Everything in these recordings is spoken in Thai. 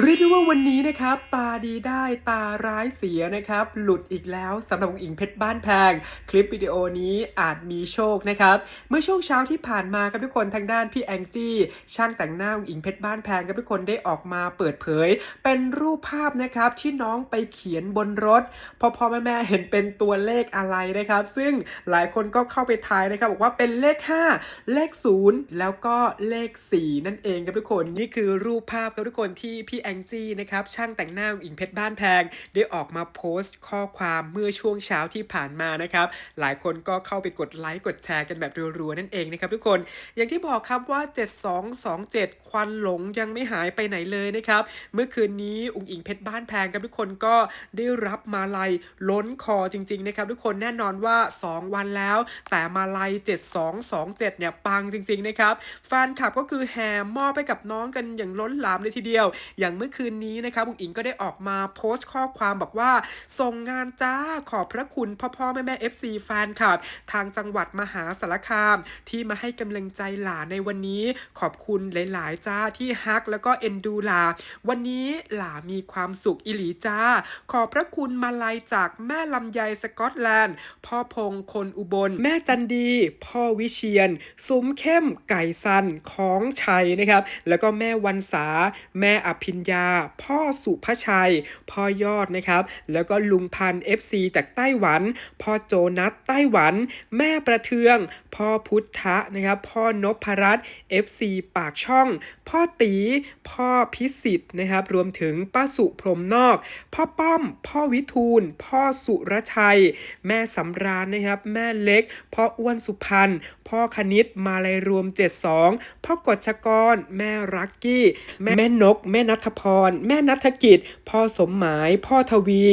เรียกได้ว่าวันนี้นะครับ ตาดีได้ตาร้ายเสียนะครับ หลุดอีกแล้วสำหรับวงอิงเพชรบ้านแพง คลิปวิดีโอนี้อาจมีโชคนะครับ เมื่อช่วงเช้าที่ผ่านมาครับทุกคนทางด้านพี่แองจี้ช่างแต่งหน้าวงอิงเพชรบ้านแพงครับทุกคนได้ออกมาเปิดเผย เป็นรูปภาพนะครับที่น้องไปเขียนบนรถพอพ่อแม่แม่เห็นเป็นตัวเลขอะไรนะครับ ซึ่งหลายคนก็เข้าไปทายนะครับบอกว่าเป็นเลข 5 เลข 0 แล้วก็เลข 4 นั่นเองครับทุกคนนี่คือรูปภาพครับทุกคนที่พี่แองจี้นะครับช่างแต่งหน้าอุ๋งอิงเพชรบ้านแพง ได้ออกมาโพสต์ข้อความเมื่อช่วงเช้าที่ผ่านมานะครับ หลายคนก็เข้าไปกดไลค์กดแชร์กันแบบรัวๆนั่นเองนะครับทุกคน อย่างที่บอกครับว่า 7227 ควันหลงยังไม่หายไปไหนเลยนะครับ เมื่อคืนนี้อุ๋งอิงเพชรบ้านแพงครับทุกคนก็ได้รับมาลัยล้นคอจริงๆนะครับทุกคนแน่นอนว่า 2 วันแล้ว แต่มาลัย 7227 เนี่ยปังจริงๆนะครับแฟนคลับก็คือแห่มอบไปกับน้องกันอย่างล้นหลามเลยทีเดียว อย่างเมื่อคืนนี้นะครับอุ๋งอิงก็ได้ออกมาโพสต์ข้อความบอกว่า ส่งงานจ้าขอบพระคุณพ่อพ่อแม่แม่ FC แฟนคลับ ทางจังหวัดมหาสารคาม ที่มาให้กำลังใจหลานในวันนี้ ขอบคุณหลาย ๆ จ้าที่ฮักแล้วก็เอ็นดูหลา วันนี้หลามีความสุขอิหลีจ้า ขอบพระคุณมาลัยจากแม่ลำไยสกอตแลนด์ พ่อพงคนอุบล แม่จันดี พ่อวิเชียน ซุ้มเข้มไก่สันของชัยนะครับ แล้วก็แม่วันษาแม่อภิญญา พ่อสุภชัย พ่อยอดนะครับ แล้วก็ลุงพันธ์ FC จากไต้หวัน พ่อโจนัสไต้หวัน แม่ประเทือง พ่อพุทธะนะครับ พ่อนพรัตน์ FC ปากช่อง พ่อตี พ่อพิสิทธิ์นะครับ รวมถึงป้าสุพรมนอก พ่อป้อม พ่อวิทูล พ่อสุรชัย แม่สำราญนะครับ แม่เล็ก พ่ออ้วนสุพรรณ พ่อคณิตมาลัยรวม 72 พ่อกฎชกร แม่รักกี้ แม่แม่นก แม่นัทพร แม่นัทกิจ พ่อสมหมาย พ่อทวี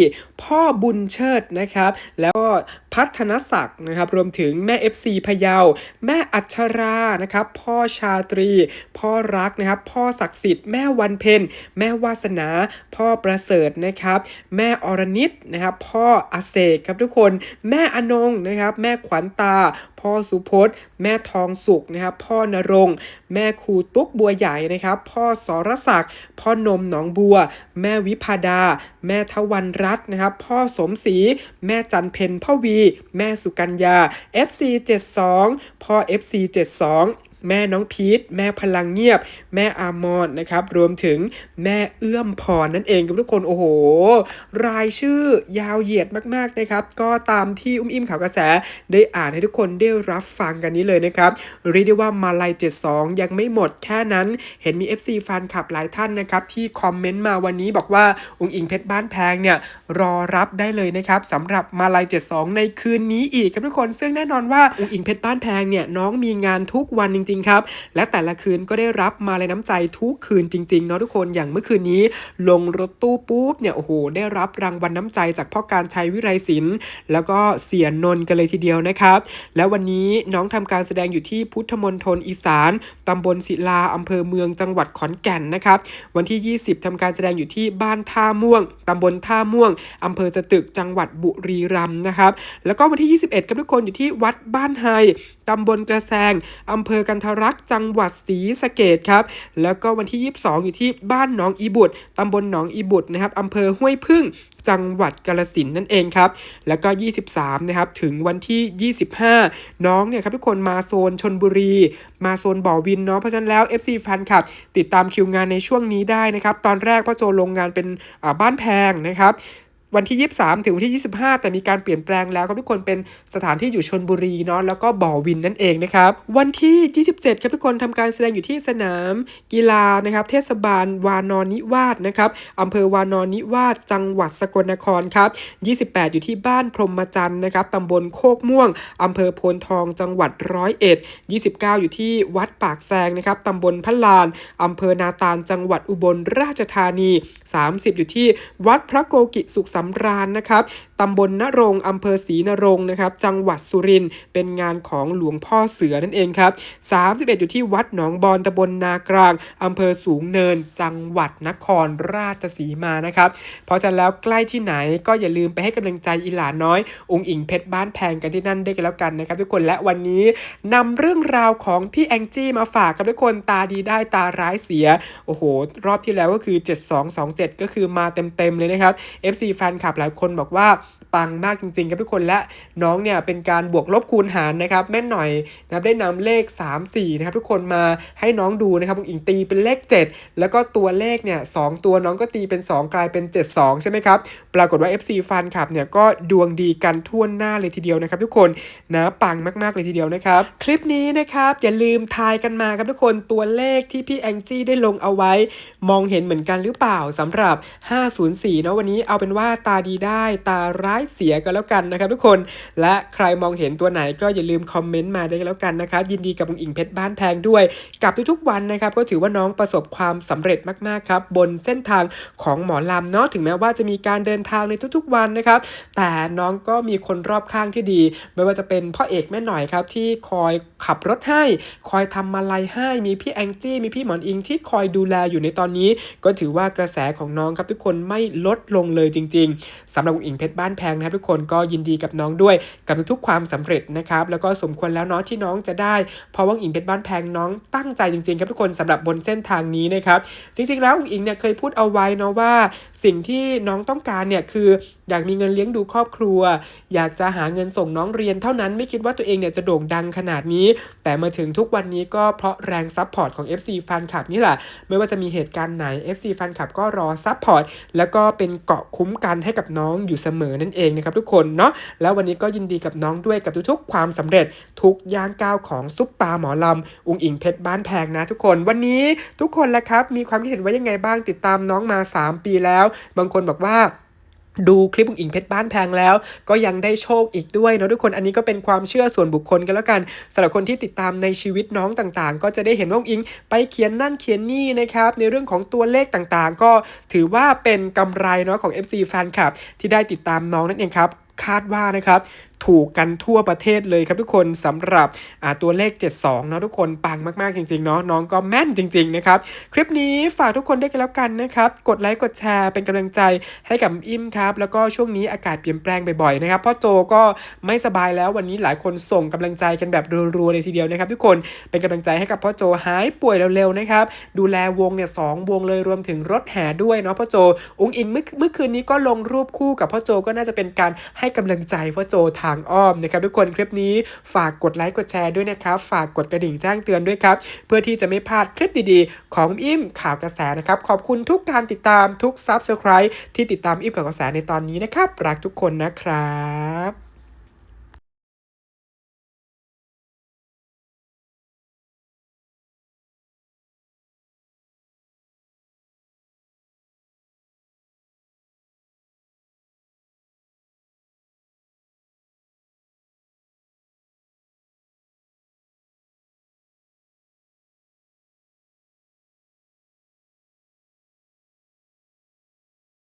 พ่อบุญเชิดนะครับ แล้วก็พัฒนศักดิ์นะครับ รวมถึงแม่ FC พะเยา แม่อัชรานะครับ พ่อชาตรี พ่อรักนะครับ พ่อศักดิ์สิทธิ์ แม่วันเพ็ญแม่วาสนา พ่อประเสริฐนะครับ แม่อรนิตนะครับ พ่ออาเสกครับทุกคน แม่อนงนะครับ แม่ขวัญตา พ่อสุพจน์ แม่ทองสุกนะครับ พ่อนรงค์แม่ครูตุ๊กบัวใหญ่นะครับ พ่อสรศักดิ์ พ่อนมหนองบัว แม่วิพาดา แม่ทวันรัตน์นะครับ พ่อสมศรี แม่จันเพนพ่อวี แม่สุกัญญา FC 72 พ่อ FC 72 แม่น้องพีทแม่พลังเงียบ แม่อามอนนะครับ รวมถึงแม่เอื้อมพรนั่นเองครับทุกคนโอ้โห รายชื่อยาวเหยียดมากๆนะครับ ก็ตามที่อุ้มอิ่มข่าวกระแส ได้อ่านให้ทุกคนได้รับฟังกันนี้เลยนะครับเรียกได้ว่ามาลัย72 ยังไม่หมดแค่นั้น เห็นมี FC แฟนคลับหลายท่านนะครับ ที่คอมเมนต์มาวันนี้บอกว่าอุ้งอิงเพชรบ้านแพงเนี่ยรอรับได้เลยนะครับสำหรับมาลัย72 ในคืนนี้อีกครับทุกคน ซึ่งแน่นอนว่าอุ้งอิงเพชรบ้านแพงเนี่ยน้องมีงานทุกวันจริงๆ ครับ และแต่ละคืนก็ได้รับมาเลยน้ำใจทุกคืนจริง ๆ เนาะทุกคนอย่างเมื่อคืนนี้ ลงรถตู้ปุ๊บเนี่ยโอ้โหได้รับรางวัลน้ำใจจากพ่อการชัยวิไรศิลป์แล้วก็เสียนนกันเลยทีเดียวนะครับ แล้ววันนี้น้องทำการแสดงอยู่ที่พุทธมณฑลอีสานตำบลศิลาอำเภอเมืองจังหวัดขอนแก่นนะครับ วันที่ 20ทำการแสดงอยู่ที่บ้านท่าม่วงตำบลท่าม่วงอำเภอสตึกจังหวัดบุรีรัมย์นะครับ แล้วก็วันที่ 21ครับทุกคนอยู่ที่วัดบ้านไฮตำบลกระแซงอำเภอกันทรักษ์จังหวัดศรีสะเกดครับ แล้วก็วันที่ 22 อยู่ที่บ้านหนองอีบุตรตำบลหนองอีบุตรนะครับอำเภอห้วยพึ่งจังหวัดกาลสินนั่นเองครับ แล้วก็ 23 นะครับ ถึงวันที่ 25 น้องเนี่ยครับทุกคนมาโซนชนบุรี มาโซนบ่อวินเนาะ เพราะฉะนั้นแล้ว FC แฟนคลับ ติดตามคิวงานในช่วงนี้ได้นะครับ ตอนแรกพ่อโจลงงานเป็นบ้านแพงนะครับ วันที่ 23 ถึงวันที่ 25 แต่มีการเปลี่ยนแปลงแล้วครับทุกคนเป็นสถานที่อยู่ชนบุรีเนาะแล้วก็บ่อวินนั่นเองนะครับวันที่ 27 ครับทุกคนทำการแสดงอยู่ที่สนามกีฬานะครับเทศบาลวานอนนิวาสนะครับอำเภอวานอนนิวาสจังหวัดสกลนครครับ28 อยู่ที่บ้านพรหมจันทร์นะครับตำบลโคกม่วงอำเภอโพนทองจังหวัดร้อยเอ็ด29 อยู่ที่วัดปากแซงนะครับตำบลพะลานอำเภอนาตาลจังหวัดอุบลราชธานี 30 อยู่ที่วัดพระโกกิสุขสำราญนะครับ ตำบลนรงอำเภอศรีนรงนะครับ จังหวัดสุรินทร์เป็นงานของหลวงพ่อเสือนั่นเองครับ 31 อยู่ที่วัดหนองบอนตำบลนากลางอำเภอสูงเนิน จังหวัดนครราชสีมานะครับ เพราะฉะนั้นแล้วใกล้ที่ไหนก็อย่าลืมไปให้กำลังใจอีหลาน้อย องค์อิงเพชรบ้านแพงกันที่นั่นด้วยกันแล้วกันนะครับ ทุกคนและวันนี้นำเรื่องราวของพี่แองจี้มาฝากกับทุกคนตาดีได้ตาร้ายเสียโอ้โห รอบที่แล้วก็คือ 7227 ก็คือมาเต็มๆเลยนะครับ FC แฟนคลับหลายคนบอกว่า ปังมากจริงๆครับทุกคนและน้องเนี่ยเป็นการบวกลบคูณหารนะครับแม่นหน่อยนะครับได้นำเลข 3 4นะครับทุกคนมาให้น้องดูนะครับองอิงตีเป็นเลข 7 แล้วก็ตัวเลขเนี่ยสตัวน้องก็ตีเป็น 2 กลายเป็น 72 ใช่ไหมครับ ปรากฏว่า FC ฟันคลับเนี่ยก็ดวงดีกันทั่วหน้าเลยทีเดียวนะครับ ทุกคนนะปังมากๆเลยทีเดียวนะครับ คลิปนี้นะครับอย่าลืมทายกันมาครับทุกคนตัวเลขที่พี่แองจี้ได้ลงเอาไว้ มองเห็นเหมือนกันหรือเปล่าสำหรับ 504เนาะวันนี้เอาเป็นว่าตาดีได้ตาร้ายเสียกันแล้วกันนะครับทุกคน และใครมองเห็นตัวไหนก็อย่าลืมคอมเมนต์มาได้แล้วกันนะครับ ยินดีกับองอิงเพชรบ้านแพงด้วย กับทุกๆวันนะครับ ก็ถือว่าน้องประสบความสำเร็จมากๆครับบนเส้นทางของหมอลำเนาะถึงแม้ว่าจะมีการเดินทางในทุกๆวันนะครับ แต่น้องก็มีคนรอบข้างที่ดี ไม่ว่าจะเป็นพ่อเอกแม่หน่อยครับที่คอยขับรถให้ คอยทำมาลัยให้มีพี่แองจี้มีพี่หมอนอิงที่คอยดูแลอยู่ในตอนนี้ ก็ถือว่ากระแสของน้องครับทุกคนไม่ลดลงเลยจริง ๆสำหรับองอิงเพชรบ้านแพงนะครับทุกคนก็ยินดีกับน้องด้วยกับทุกๆความสำเร็จนะครับแล้วก็สมควรแล้วเนาะที่น้องจะได้ เพราะว่าอุ๋งอิงเป็นบ้านแพงน้องตั้งใจจริงๆครับทุกคนสำหรับบนเส้นทางนี้นะครับจริงๆแล้วอิงอิงเนี่ยเคยพูดเอาไว้เนาะว่า สิ่งที่น้องต้องการเนี่ยคือ อยากมีเงินเลี้ยงดูครอบครัว อยากจะหาเงินส่งน้องเรียนเท่านั้นไม่คิดว่าตัวเองเนี่ยจะโด่งดังขนาดนี้ แต่มาถึงทุกวันนี้ก็เพราะแรงซัพพอร์ตของ FC แฟนคลับนี่แหละ ไม่ว่าจะมีเหตุการณ์ไหน FC แฟนคลับก็รอซัพพอร์ตแล้วก็เป็นเกาะคุ้มกันให้กับน้องอยู่เสมอนั่นเองนะครับทุกคนเนาะแล้ววันนี้ก็ยินดีกับน้องด้วยกับทุกๆ ความสำเร็จทุกย่างก้าวของซุปตาหมอลำอุงอิงเพชรบ้านแพงนะทุกคนวันนี้ทุกคนแหละครับ มีความคิดเห็นว่ายังไงบ้างติดตามน้องมา 3 ปีแล้ว บางคนบอกว่า ดูคลิปบุ๋งอิงเพชรบ้านแพงแล้ว ก็ยังได้โชคอีกด้วยเนาะทุกคนอันนี้ก็เป็นความเชื่อส่วนบุคคลกันแล้วกันสำหรับคนที่ติดตามในชีวิตน้องต่างๆ ก็จะได้เห็นว่าอุ๋งอิงไปเขียนนั่นเขียนนี่นะครับในเรื่องของตัวเลขต่างๆ ก็ถือว่าเป็นกำไรเนาะของ FC แฟนคลับที่ได้ติดตามน้องนั่นเองครับคาดว่านะครับ ถูกกันทั่วประเทศเลยครับทุกคนสำหรับตัวเลข 72เนาะทุกคนปังมากๆจริงๆเนาะน้องก็แม่นจริงๆนะครับคลิปนี้ฝากทุกคนได้กันแล้วกันนะครับกดไลค์กดแชร์เป็นกำลังใจให้กับอิมครับแล้วก็ช่วงนี้อากาศเปลี่ยนแปลงบ่อยๆนะครับพ่อโจก็ไม่สบายแล้ววันนี้หลายคนส่งกำลังใจกันแบบรัวๆเลยทีเดียวนะครับ ทุกคนเป็นกำลังใจให้กับพ่อโจหายป่วยเร็วๆนะครับดูแลวงเนี่ยสองวงเลยรวมถึงรถแห่ด้วยเนาะพ่อโจองอิงเมื่อเมื่อคืนนี้ก็ลงรูปคู่กับพ่อโจก็น่าจะเป็นการให้กำลังใจพ่อโจทางอ้อมนะครับทุกคนคลิปนี้ฝากกดไลค์กดแชร์ด้วยนะครับ ฝากกดกระดิ่งแจ้งเตือนด้วยครับ เพื่อที่จะไม่พลาดคลิปดีๆ ของอิมข่าวกระแสนะครับ ขอบคุณทุกการติดตามทุกซับสไครต์ที่ติดตามอิมข่าวกระแสในตอนนี้นะครับ รักทุกคนนะครับ